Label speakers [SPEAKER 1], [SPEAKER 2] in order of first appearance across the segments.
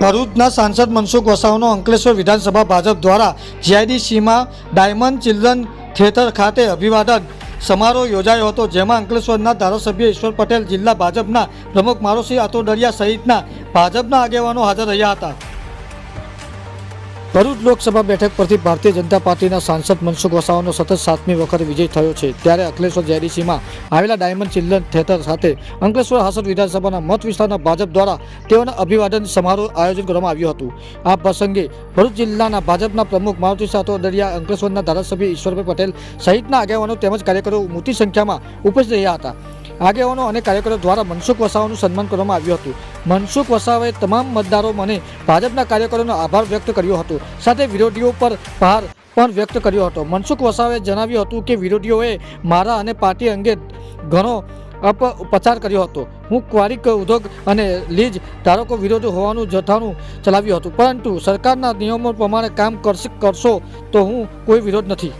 [SPEAKER 1] ભરૂચના સાંસદ મનસુખ વસાવાનો અંકલેશ્વર વિધાનસભા ભાજપ દ્વારા જીઆઈડીસીમાં ડાયમંડ ચિલ્ડ્રન થિયેટર ખાતે અભિવાદન સમારોહ યોજાયો હતો, જેમાં અંકલેશ્વરના ધારાસભ્ય ઈશ્વર પટેલ જિલ્લા ભાજપના પ્રમુખ મારોસિંહ આતોડરિયા સહિતના ભાજપના આગેવાનો હાજર રહ્યા હતા. ભરૂચ લોકસભા બેઠક પરથી ભારતીય જનતા પાર્ટીના સાંસદ મનસુખ વસાવાનો સતત સાતમી વખત વિજય થયો છે. ત્યારે અંકલેશ્વર જેડીસીમાં આવેલા ડાયમંડ ચિલ્ડ્રન થિયેટર સાથે અંકલેશ્વર હાસદ વિધાનસભાના મત વિસ્તારના ભાજપ દ્વારા તેઓના અભિવાદન સમારોહ આયોજન કરવામાં આવ્યું હતું. આ પ્રસંગે ભરૂચ જિલ્લાના ભાજપના પ્રમુખ મારુતિ સાથો દરિયા અંકલેશ્વરના ધારાસભ્ય ઈશ્વરભાઈ પટેલ સહિતના આગેવાનો તેમજ કાર્યકરો મોટી સંખ્યામાં ઉપસ્થિત રહ્યા હતા. આગેવાનો અને કાર્યકરો દ્વારા મનસુખ વસાવાનું સન્માન કરવામાં આવ્યું હતું. મનસુખ વસાવાએ તમામ મતદારો મને ભાજપના કાર્યકરોનો આભાર વ્યક્ત કર્યો હતો. સાથે વિરોધીઓ પર ભાર પણ વ્યક્ત કર્યો હતો. મનસુખ વસાવાએ જણાવ્યું હતું કે વિરોધીઓએ મારા અને પાર્ટી અંગે ઘણો અપપ્રચાર કર્યો હતો. હું ક્વારિક ઉદ્યોગ અને લીજ ધારકો વિરોધ હોવાનું જથ્થાનું ચલાવ્યું હતું. પરંતુ સરકારના નિયમો પ્રમાણે કામ કરશે, કરશો તો હું કોઈ વિરોધ નથી.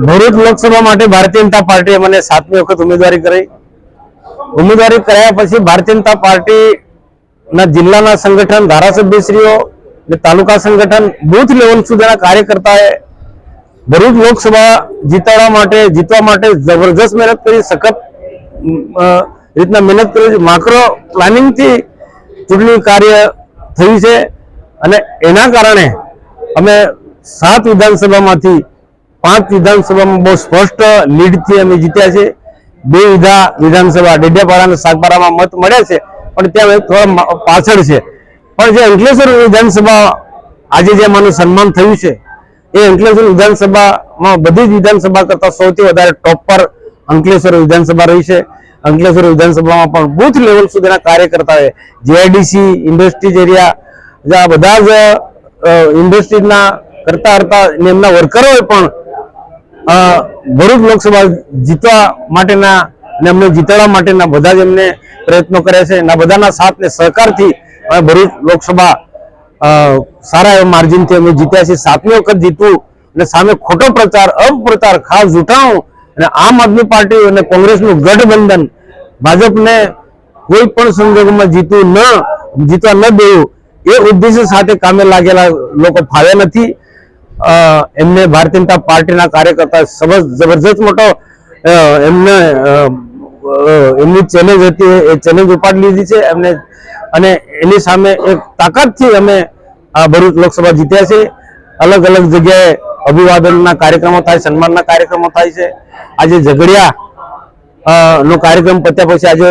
[SPEAKER 2] ભરૂચ લોકસભા માટે ભારતીય જનતા પાર્ટીએ મને સાતમી વખત ઉમેદવારી કરી ઉમેદવારી કર્યા પછી ભારતીય જનતા પાર્ટીના જિલ્લાના સંગઠન ધારાસભ્યશ્રીઓ અને તાલુકા સંગઠન બુથ લેવલ સુધીના કાર્યકર્તાએ ભરૂચ લોકસભા જીતાડવા માટે, જીતવા માટે જબરજસ્ત મહેનત કરી, સખત રીતના મહેનત કરી માક્રો પ્લાનિંગથી ચૂંટણી કાર્ય થયું છે અને એના કારણે અમે સાત વિધાનસભામાંથી પાંચ વિધાનસભામાં બહુ સ્પષ્ટ લીડથી અમે જીત્યા છે. બે વિધા વિધાનસભા, ડેડિયાપાડા અને સાગબારામાં મત મળ્યા છે, પણ ત્યાં થોડા પાછળ છે. પણ જે અંકલેશ્વર વિધાનસભા આજે જે અમારું સન્માન થયું છે, એ અંકલેશ્વર વિધાનસભામાં બધી જ વિધાનસભા કરતાં સૌથી વધારે ટોપ પર અંકલેશ્વર વિધાનસભા રહી છે. અંકલેશ્વર વિધાનસભામાં પણ બુથ લેવલ સુધીના કાર્યકર્તાઓએ જેઆઈડીસી ઇન્ડસ્ટ્રીઝ એરિયા બધા જ ઇન્ડસ્ટ્રીઝના કરતા કરતા અને એમના વર્કરોએ પણ ભરૂચ લોકસભા જીતવા માટેના અને અમને જીતાડવા માટેના બધા જ એમને પ્રયત્નો કર્યા છે. એના બધાના સાથ ને સહકારથી ભરૂચ લોકસભા સારા એવા માર્જિનથી અમે જીત્યા છે સાતમી વખત જીતવું અને સામે ખોટો પ્રચાર અપપ્રચાર ખાસ જૂઠાણું અને આમ આદમી પાર્ટી અને કોંગ્રેસનું ગઠબંધન ભાજપને કોઈ પણ સંજોગોમાં જીતવું ન, જીતવા ન દેવું એ ઉદ્દેશ્ય સાથે કામે લાગેલા લોકો ફાવ્યા નથી. એમને ભારતીય જનતા પાર્ટીના કાર્યકર્તા જબરજસ્ત મોટો એમને એમની ચેલેન્જ હતી, એ ચેલેન્જ ઉપાડી લીધી છે. એમને, અને એની સામે એક તાકાતથી અમે આ ભરૂચ લોકસભા જીત્યા છે. અલગ અલગ જગ્યાએ અભિવાદનના કાર્યક્રમો થાય, સન્માનના કાર્યક્રમો થાય છે. આજે ઝઘડિયા નો કાર્યક્રમ પત્યા પછી આજે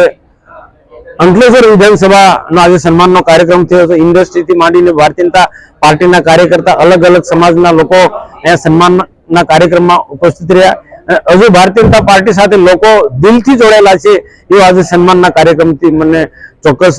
[SPEAKER 2] અંકલેશ્વર વિધાનસભાનો આજે સન્માનનો કાર્યક્રમ થયો છે ઇન્ડસ્ટ્રીથી માંડીને ભારતીય જનતા પાર્ટીના કાર્યકર્તા અલગ અલગ સમાજના લોકો અહીંયા સન્માનના કાર્યક્રમમાં ઉપસ્થિત રહ્યા. હજુ ભારતીય જનતા પાર્ટી સાથે લોકો દિલથી જોડાયેલા છે એવો આજે સન્માનના કાર્યક્રમથી મને ચોક્કસ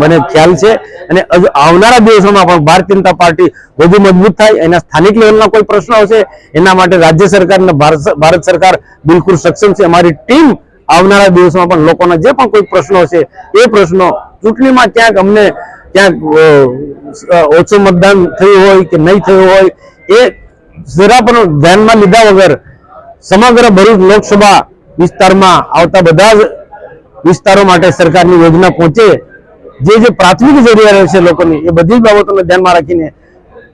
[SPEAKER 2] મને ખ્યાલ છે. અને આવનારા દિવસોમાં પણ ભારતીય જનતા પાર્ટી વધુ મજબૂત થાય. એના સ્થાનિક લેવલના કોઈ પ્રશ્નો હશે એના માટે રાજ્ય સરકાર અને ભારત સરકાર બિલકુલ સક્ષમ છે. અમારી ટીમ આવનારા દિવસોમાં પણ લોકોના જે પણ કોઈ પ્રશ્નો છે એ પ્રશ્નો ચૂંટણીમાં ક્યાંક અમને ક્યાંક ઓછું મતદાન થયું હોય કે નહીં થયું હોય, એ જરા પણ ધ્યાનમાં લીધા વગર સમગ્ર ભરૂચ લોકસભા વિસ્તારમાં આવતા બધા જ વિસ્તારો માટે સરકારની યોજના પહોંચે, જે જે પ્રાથમિક જરૂરિયાત છે લોકોની, એ બધી બાબતોને ધ્યાનમાં રાખીને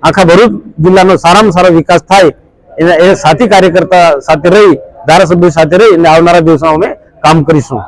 [SPEAKER 2] આખા ભરૂચ જિલ્લાનો સારામાં સારો વિકાસ થાય, એના, એ સાથી કાર્યકર્તા સાથે રહી, ધારાસભ્યો સાથે રહી અને આવનારા દિવસોમાં અમે કામ કરીશું.